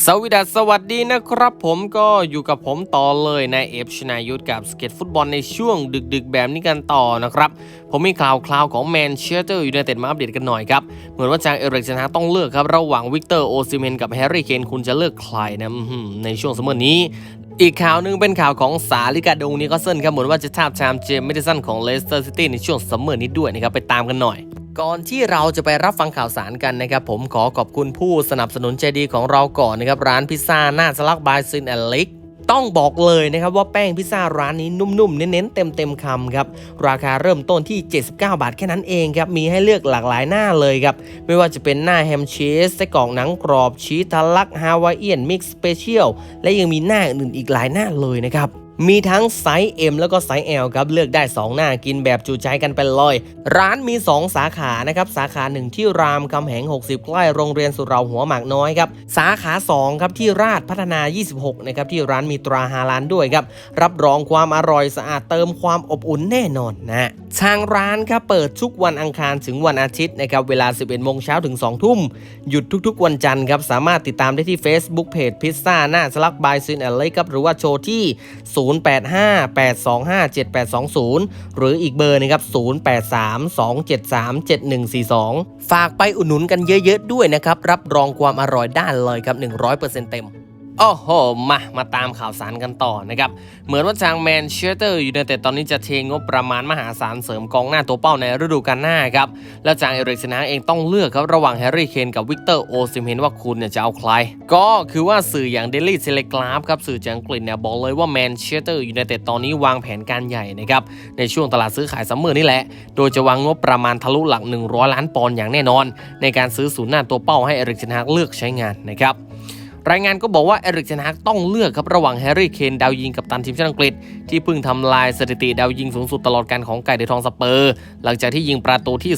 สวัสดีสวัสดีนะครับผมก็อยู่กับผมต่อเลยนายเอฟชนายุทธกับสเก็ตฟุตบอลในช่วงดึกๆ แบบนี้กันต่อนะครับ ผมมีข่าวคราวของแมนเชสเตอร์ยูไนเต็ดมาอัปเดตกันหน่อยครับ เหมือนว่าจางเอริกเซนฮาต้องเลือกครับ ระหว่างวิกเตอร์โอซิเมนกับแฮร์รี่เคนคุณจะเลือกใครนะในช่วงสมอนี้อีกข่าวหนึงเป็นข่าวของสาลิกาดงนิโคลเซนครับเหมือนว่าจะทาบทามเจมส์เมดิสันของเลสเตอร์ซิตี้ในช่วงซัมเมอร์นี้ด้วยนะครับไปตามกันหน่อย ก่อนที่เราจะไปรับฟังข่าวสารกันนะครับผมขอขอบคุณผู้สนับสนุนใจดีของเราก่อนนะครับร้านพิซซ่าหน้าสลักบายซินแอลิกต้องบอกเลยนะครับว่าแป้งพิซซ่าร้านนี้นุ่มๆ เน้นๆ เต็มๆคำครับ ราคาเริ่มต้นที่ 79 บาทแค่นั้นเองครับ มีให้เลือกหลากหลายหน้าเลยครับ ไม่ว่าจะเป็นหน้าแฮมชีสไส้กรอกหนังกรอบชีสทะลักฮาวายเอียนมิกซ์สเปเชียลและยังมีหน้าอื่นๆอีกหลายหน้าเลยนะครับมีทั้งไซส์ M แล้วก็ไซส์ L ครับ เลือกได้ 2 หน้ากินแบบจุใจกันไปเลย ร้านมี 2 สาขานะครับ สาขา 1 ที่รามคำแหง 60 ใกล้โรงเรียนสุเหราหัวหมากน้อยครับ สาขา 2 ครับ ที่ราชพัฒนา 26 นะครับ ที่ร้านมีตราฮาลานด้วยครับ รับรองความอร่อยสะอาดเติมความอบอุ่นแน่นอนนะทางร้านครับเปิดทุกวันอังคารถึงวันอาทิตย์นะครับเวลา 11โมงเช้าถึง 2 ทุ่ม หยุดทุกๆ วันจันทร์ครับสามารถติดตามได้ที่ Facebook Page พิซซ่าหน้าสลักบายซินแอนเลยครับหรือว่าโชว์ที่0858257820 หรืออีกเบอร์นะครับ 0832737142 ฝากไปอุดหนุนกันเยอะๆด้วยนะครับ รับรองความอร่อยได้เลยครับ 100%เต็ม โอ้โห มา มาตามข่าวสารกันต่อนะครับ เหมือนว่าทางแมนเชสเตอร์ยูไนเต็ดตอนนี้จะเทงบประมาณมหาศาลเสริมกองหน้าตัวเป้าในฤดูกาลหน้าครับ แล้วจางเอริกเซนฮากเองต้องเลือกครับ ระหว่างแฮร์รี่เคนกับวิกเตอร์โอซิมเฮนว่าคุณเนี่ยจะเอาใคร ก็คือว่าสื่ออย่างเดลี่เซเลกราฟครับ สื่อจากอังกฤษเนี่ยบอกเลยว่าแมนเชสเตอร์ยูไนเต็ดตอนนี้วางแผนการใหญ่นะครับ ในช่วงตลาดซื้อขายซัมเมอร์นี่แหละ โดยจะวางงบประมาณทะลุหลัก 100 ล้านปอนด์อย่างแน่นอน ในการซื้อศูนย์หน้าตัวเป้าให้เอริกเซนฮากเลือกใช้งานนะครับ รายงานก็บอกว่าเอริกเทนฮากต้องเลือกครับระหว่างแฮร์รี่เคนดาวยิงกับตันทีมชาติอังกฤษ ที่เพิ่งทำลายสถิติดาวยิงสูงสุดตลอดการของไก่เดทองสเปอร์ หลังจากที่ยิงประตูที่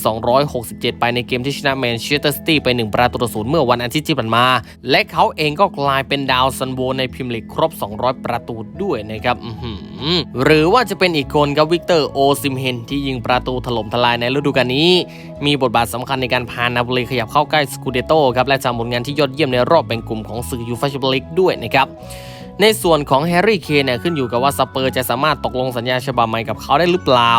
267 ไปในเกมที่ชนะแมนเชสเตอร์ซิตี้ไป 1 ประตูต่อศูนย์เมื่อวันอาทิตย์ที่ผ่านมา และเขาเองก็กลายเป็นดาวซันโวในพรีเมียร์ลีกครบ 200 ประตูด้วยนะครับอื้อหือหรือว่าจะเป็นอีกคนครับวิกเตอร์โอซิมเฮนที่ยิงประตูถล่มทลายในฤดูกาลนี้ มีบทบาทสำคัญในการพานาโปลีขยับเข้าใกล้สกูเดโตครับและทำผลงานที่ยอดเยี่ยมในรอบแบ่งกลุ่มของสื่อยูฟาแชมเปี้ยนลีกด้วยนะครับในส่วนของแฮร์รี่เคนเนี่ยขึ้นอยู่กับว่าสเปอร์จะสามารถตกลงสัญญาฉบับใหม่กับเขาได้หรือเปล่า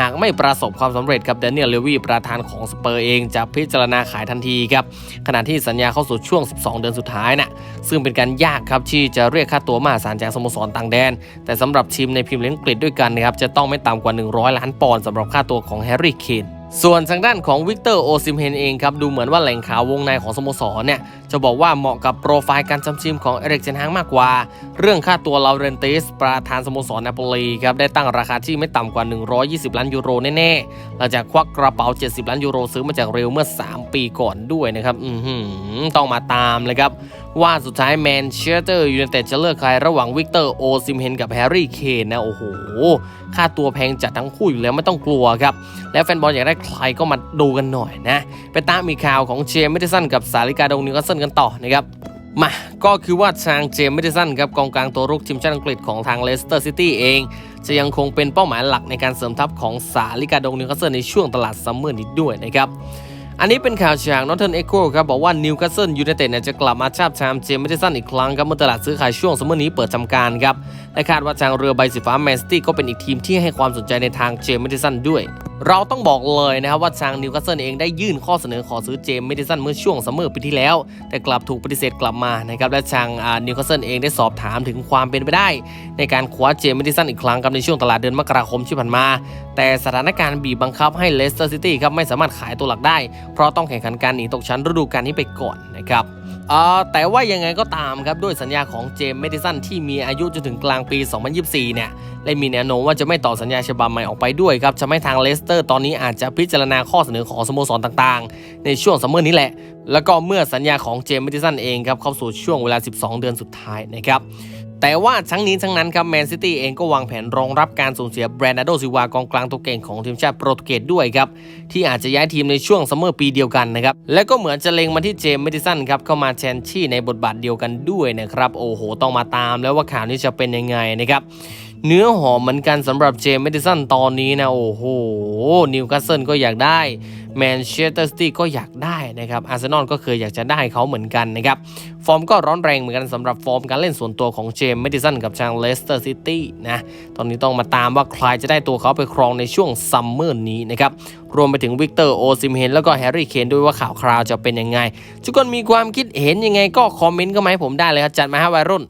หากไม่ประสบความสำเร็จครับเดนเนียลเลวีประธานของสเปอร์เองจะพิจารณาขายทันทีครับขณะที่สัญญาเข้าสู่ช่วง 12 เดือนสุดท้ายน่ะซึ่งเป็นการยากครับที่จะเรียกค่าตัวมหาศาลจากสโมสรต่างแดน แต่สำหรับทีมในพรีเมียร์ลีกอังกฤษด้วยกันนะครับจะต้องไม่ต่ำกว่า 100 ล้านปอนด์สำหรับค่าตัวของแฮร์รี่เคน ส่วนทางด้านของวิกเตอร์โอซิมเฮนเองครับ ดูเหมือนว่าแหล่งข่าววงในของสโมสรเนี่ย จะบอกว่าเหมาะกับโปรไฟล์การจำทีมของเอริกเซนฮางมากกว่า เรื่องค่าตัวลาเรนติส ประธานสโมสรนาโปลีครับ ได้ตั้งราคาที่ไม่ต่ำกว่า 120 ล้านยูโรแน่ๆ หลังจากควักกระเป๋า 70 ล้านยูโรซื้อมาจากเรลเมื่อ 3 ปีก่อนด้วยนะครับอือหือต้องมาตามเลยครับ ว่าสุดท้ายแมนเชสเตอร์ยูไนเต็ดจะเลือกใครระหว่างวิกเตอร์โอซิมเฮนกับแฮร์รี่เคนนะโอ้โห ค่าตัวแพงจัดทั้งคู่อยู่แล้วไม่ต้องกลัวครับ แล้วแฟนบอลอยากได้ใครก็มาดูกันหน่อยนะ ไปตามมีข่าวของเจมส์เมดิสันกับสาริกาดงนิวคาสเซิลกันต่อนะครับมาก็คือว่าทางเจมส์เดสันครับกองกลางตัวรุกทีมชาติอังกฤษของทางเลสเตอร์ซิตี้เอง จะยังคงเป็นเป้าหมายหลักในการเสริมทัพของสาลิกาดงนิวคาสเซิลในช่วงตลาดซัมเมอร์นี้ด้วยนะครับ อันนี้เป็นข่าวจากนอตเทิร์นเอ็กโคครับบอกว่านิวคาสเซิลยูไนเต็ดเนี่ยจะกลับมาชาบชามเจมส์เมดิสันอีกครั้งครับเมื่อตลาดซื้อขายช่วงสัมมอร์นี้เปิดทำการครับและคาดว่าทางเรือใบสีฟ้าแมนซิตี้ก็เป็นอีกทีมที่ให้ความสนใจในทางเจมส์เมดิสันด้วยเราต้องบอกเลยนะครับว่าทางนิวคาสเซิลเองได้ยื่นข้อเสนอขอซื้อเจมส์เมดิสันเมื่อช่วงซัมเมอร์ปีที่แล้ว แต่กลับถูกปฏิเสธกลับมานะครับและทางนิวคาสเซิลเองได้สอบถามถึงความเป็นไปได้ ในการคว้าเจมส์เมดิสันอีกครั้งครับในช่วงตลาดเดือนมกราคมที่ผ่านมา แต่สถานการณ์บีบบังคับให้เลสเตอร์ซิตี้ครับไม่สามารถขายตัวหลักได้ เพราะต้องแข่งขันการหนีตกชั้นฤดูกาลนี้ไปก่อนนะครับ แต่ว่ายังไงก็ตามครับด้วยสัญญาของเจมส์เมดิสันที่มีอายุจนถึงกลางปี 2024 เนี่ยและมีแนวโน้มว่าจะไม่ต่อสัญญาฉบับใหม่ออกไปด้วยครับจะไม่ทางเลสเตอร์ตอนนี้อาจจะพิจารณาข้อเสนอของสโมสรต่างๆ ในช่วงซัมเมอร์นี้แหละ แล้วก็เมื่อสัญญาของเจมส์เมดิสันเองครับเข้าสู่ช่วงเวลา 12 เดือนสุดท้ายนะครับ แต่ว่าทั้งนี้ทั้งนั้นครับแมนซิตี้เองก็วางแผนรองรับการสูญเสียแบรนาโดซิวากองกลางตัวเก่งของทีมชาติโปรตุเกสด้วยครับ ที่อาจจะย้ายทีมในช่วงซัมเมอร์ปีเดียวกันนะครับ และก็เหมือนจะเล็งมาที่เจมส์เมดิสันครับ เข้ามาแทนที่ในบทบาทเดียวกันด้วยนะครับ โอ้โห ต้องมาตามแล้วว่าข่าวนี้จะเป็นยังไงนะครับเนื้อหอมเหมือนกันสำหรับเจมส์เมดิสันตอนนี้นะ โอ้โหนิวคาสเซิลก็อยากได้ แมนเชสเตอร์ซิตี้ก็อยากได้นะครับอาร์เซนอลก็เคยอยากจะได้เขาเหมือนกันนะครับ ฟอร์มก็ร้อนแรงเหมือนกันสำหรับฟอร์มการเล่นส่วนตัวของเจมส์เมดิสันกับทางเลสเตอร์ซิตี้นะตอนนี้ต้องมาตามว่าใครจะได้ตัวเขาไปครองในช่วงซัมเมอร์นี้นะครับรวมไปถึงวิกเตอร์โอซิมเฮนแล้วก็แฮร์รี่เคนด้วยว่าข่าวคราวจะเป็นยังไงทุกคนมีความคิดเห็นยังไงก็คอมเมนต์ก็มาให้ผมได้เลยครับจัดมาให้วัยรุ่น